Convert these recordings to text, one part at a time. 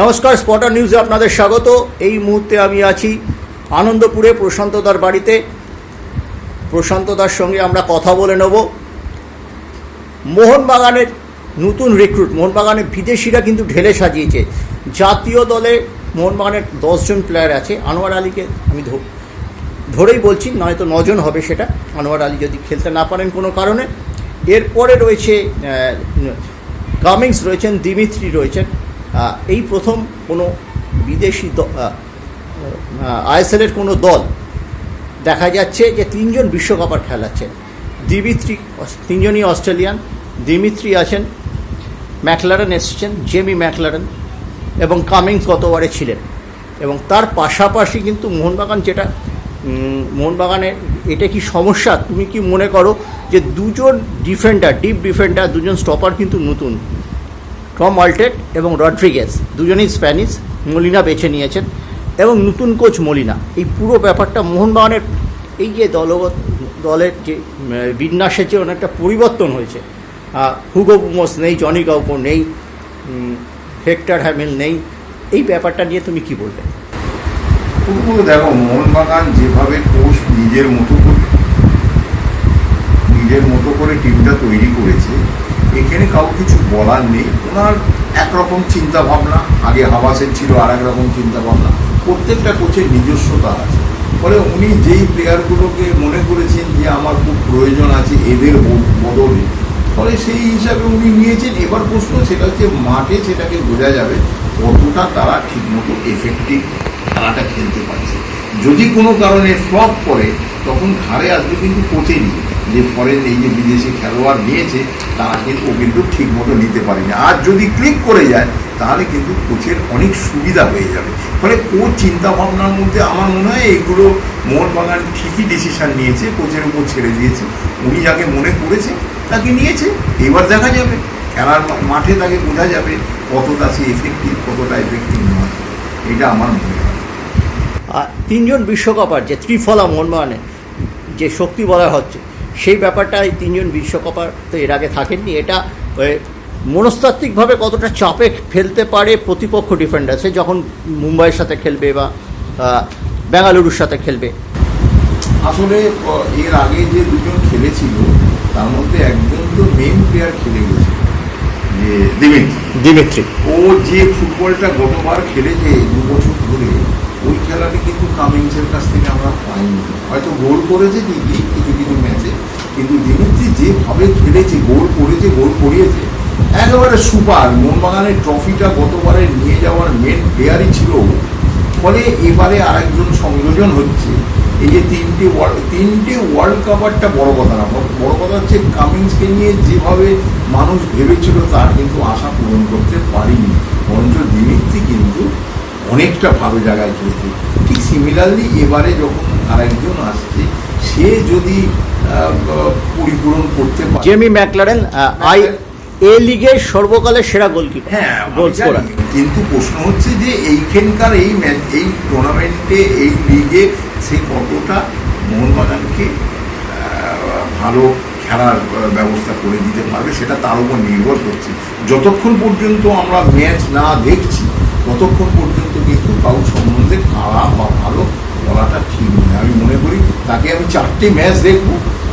নমস্কার, স্পটার নিউজে আপনাদের স্বাগত। এই মুহূর্তে আমি আছি আনন্দপুরে প্রশান্তদার বাড়িতে। প্রশান্তদার সঙ্গে আমরা কথা বলে নেব। মোহনবাগানের নতুন রিক্রুট মোহনবাগানের বিদেশিরা কিন্তু ঢেলে সাজিয়েছে। জাতীয় দলে মোহনবাগানের দশজন প্লেয়ার আছে। আনোয়ার আলীকে আমি ধরেই বলছি, নয়তো নজন হবে সেটা। আনোয়ার আলী যদি খেলতে না পারেন কোনো কারণে। এরপরে রয়েছে কামিংস রয়েছেন, দিমিত্রি রয়েছেন। এই প্রথম কোনো বিদেশি আইএসএলের কোনো দল দেখা যাচ্ছে যে তিনজন বিশ্বকাপার খেলাচ্ছেন দিমিত্রি তিনজনই অস্ট্রেলিয়ান, দিমিত্রি আছেন, ম্যাকলারেন এসেছেন, জেমি ম্যাকলারেন এবং কামিংস গতবারে ছিলেন। এবং তার পাশাপাশি কিন্তু মোহনবাগান যেটা মোহনবাগানের এটা কি সমস্যা? তুমি কি মনে করো যে দুজন ডিফেন্ডার, ডিপ ডিফেন্ডার, দুজন স্টপার কিন্তু নতুন? টম অল্টেট এবং রড্রিগেজ, দুজনেই স্প্যানিশ, মলিনা বেছে নিয়েছেন, এবং নতুন কোচ মলিনা। এই পুরো ব্যাপারটা মোহনবাগানের এই যে দলগত, দলের যে বিন্যাসের যে অনেকটা পরিবর্তন হয়েছে হুগো বুমোস নেই, জনি গাউকো নেই হেক্টর হ্যামিল নেই, এই ব্যাপারটা নিয়ে তুমি কি বলবে? ফুটবল দেখো, মোহনবাগান যেভাবে কোচ নিজের মতো করে, নিজের মতো করে টিমটা তৈরি করেছে এখানে কাউ কিছু বলার নেই। ওনার একরকম চিন্তা ভাবনা আগে হাবাসের ছিল আর রকম চিন্তা ভাবনা প্রত্যেকটা কোচের নিজস্বতা আছে। ফলে উনি যেই প্লেয়ারগুলোকে মনে করেছেন যে আমার খুব প্রয়োজন আছে এদের বদলে, ফলে সেই হিসাবে উনি নিয়েছেন। এবার প্রশ্ন সেটা হচ্ছে মাঠে সেটাকে বোঝা যাবে কতটা তারা ঠিকমতো এফেক্টিভ খেলাটা খেলতে পারছে। যদি কোনো কারণে ফ্লপ করে তখন ঘাড়ে আসবে কিন্তু কোচেরই যে ফরেন এই যে বিদেশি খেলোয়াড় নিয়েছে, তারা কিন্তু ও কিন্তু ঠিক মতো নিতে পারেনি। আর যদি ক্লিক করে যায়, তাহলে কিন্তু কোচের অনেক সুবিধা হয়ে যাবে। ফলে কোচ চিন্তা ভাবনার মধ্যে আমার মনে হয় এইগুলো মোহনবাগান ঠিকই ডিসিশান নিয়েছে কোচের উপর ছেড়ে দিয়েছে। উনি যাকে মনে করেছে, তাকে নিয়েছে। এবার দেখা যাবে, খেলার মাঠে তাকে বোঝা যাবে কতটা সে এফেক্টিভ কতটা এফেক্টিভ নয়। এটা আমার মনে হয়। আর তিনজন বিশ্বকাপার যে ত্রিফলা মোহনবাগানে, যে শক্তি বলা হচ্ছে। সেই ব্যাপারটা এই তিনজন বিশ্বকাপার তো এর আগে থাকেননি। এটা মনস্তাত্ত্বিকভাবে কতটা চাপে ফেলতে পারে প্রতিপক্ষ ডিফেন্ডার সে যখন মুম্বাইয়ের সাথে খেলবে বা বেঙ্গালুরুর সাথে খেলবে। আসলে এর আগে যে দুজন খেলেছিল তার মধ্যে একজন তো মেন প্লেয়ার খেলে গেছে যে দিমিত্রি। দিমিত্রি। ও যে ফুটবলটা গতবার খেলেছে দু বছর ধরে ওই খেলাটি কিন্তু কামিংসের কাছ থেকে আমরা পাইনি। হয়তো গোল করেছে ঠিকই কিছু কিছু ম্যাচে কিন্তু দিমিত্রি যেভাবে খেলেছে, গোল করেছে, গোল করিয়েছে, একেবারে সুপার। মোহনবাগানের ট্রফিটা গতবারে নিয়ে যাওয়ার মেন প্লেয়ারই ছিল ফলে এবারে আরেকজন সংযোজন হচ্ছে। এই যে তিনটে ওয়ার্ল্ড তিনটে ওয়ার্ল্ড কাপারটা বড় কথা না। বড় কথা হচ্ছে কামিংসকে নিয়ে যেভাবে মানুষ ভেবেছিল, তার কিন্তু আশা পূরণ করতে পারিনি। বরঞ্চ দিমিত্রি কিন্তু অনেকটা ভালো জায়গায় খেলেছে। ঠিক সিমিলারলি এবারে যখন আরেকজন আসছে, সে যদি পরিপূরণ করতে পারে। জেমি ম্যাকলারেন আই এ লিগের সর্বকালের সেরা গোলকিপার হ্যাঁ গোল স্কোরার। কিন্তু প্রশ্ন হচ্ছে যে এইখানকার এই ম্যাচ এই টুর্নামেন্টে এই লিগে সে কতটা মোহনবাগানকে ভালো খেলার ব্যবস্থা করে দিতে পারবে সেটা তার উপর নির্ভর করছে। যতক্ষণ পর্যন্ত আমরা ম্যাচ না দেখছি ততক্ষণ পর্যন্ত কিন্তু কারোর সম্বন্ধে খারাপ বা ভালো বলাটা ঠিক নয়। আমি মনে করি তাকে আমি চারটে ম্যাচ দেখব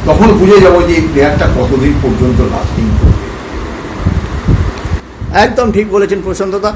তখন বুঝে যাব যে এই প্লেয়ারটা কতদিন পর্যন্ত লাস্টিং করবে। একদম ঠিক বলেছেন প্রশান্তদা